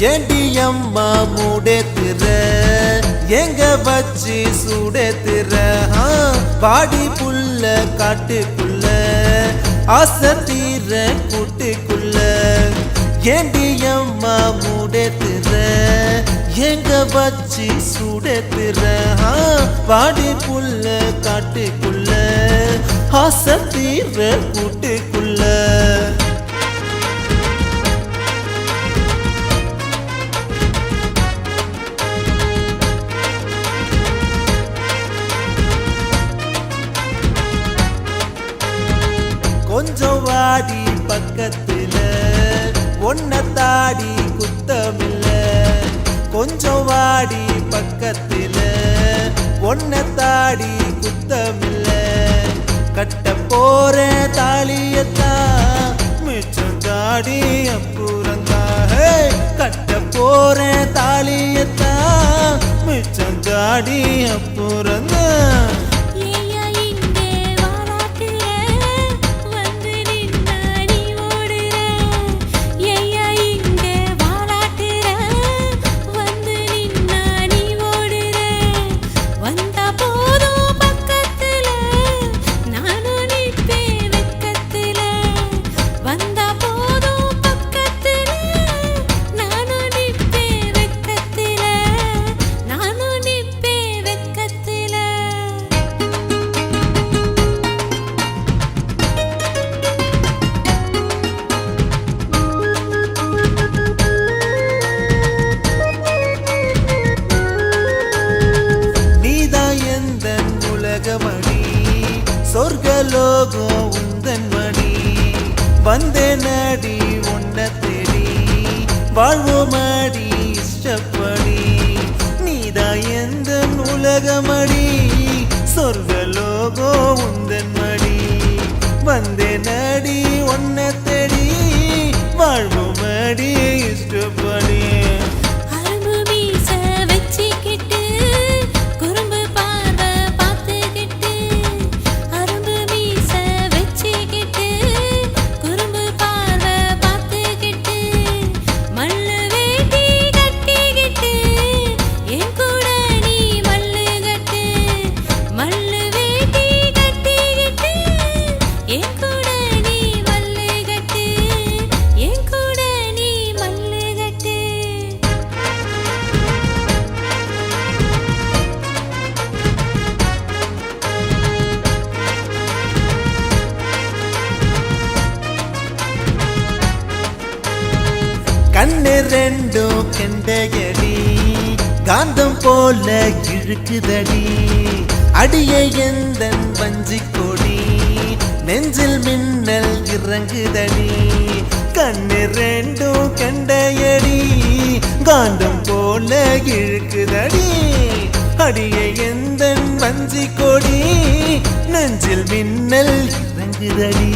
ஏண்டி அம்மா மூடேத்துற எங்க வச்சு சுடேத்துற. பாடி புல்ல காட்டுக்குள்ள ஆசை தீர கூட்டுக்குள்ள. ஏண்டி அம்மா மூடேத்துற எங்க வச்சு சுடேத்துற. பாடி புல்ல காட்டுக்குள்ள ஆசை தீர கூட்டுக்குள்ள. வாடி பக்கத்துல. ஒன்ன தாடி குத்தமில்ல. கொஞ்சம் வாடி பக்கத்துல. ஒன்ன தாடி குத்தமில்ல. கட்ட போற தாலியத்தான் மிச்சம் தாடி அப்புறந்தாக கட்ட போற தாலியத்தான் மிச்சம் தாடி அப்புறந்தான் சொர்க்கலோகம் உந்தன் மணி. வந்தே நடி உன்ன தேடி. வாழ்வோமடி இஷ்டப்படி. நீதா எந்த உலகமடி கண்ணு ரெண்டும் கெண்டையடி காந்தம் போல இழுக்குதடி. அடிய எந்த வஞ்சி கொடி நெஞ்சில் மின்னல் இறங்குதடி. கண்ணு ரெண்டும் கெண்டையடி காந்தம் போல இழுக்குதடி. அடிய எந்த வஞ்சி கொடி நெஞ்சில் மின்னல் இறங்குதடி.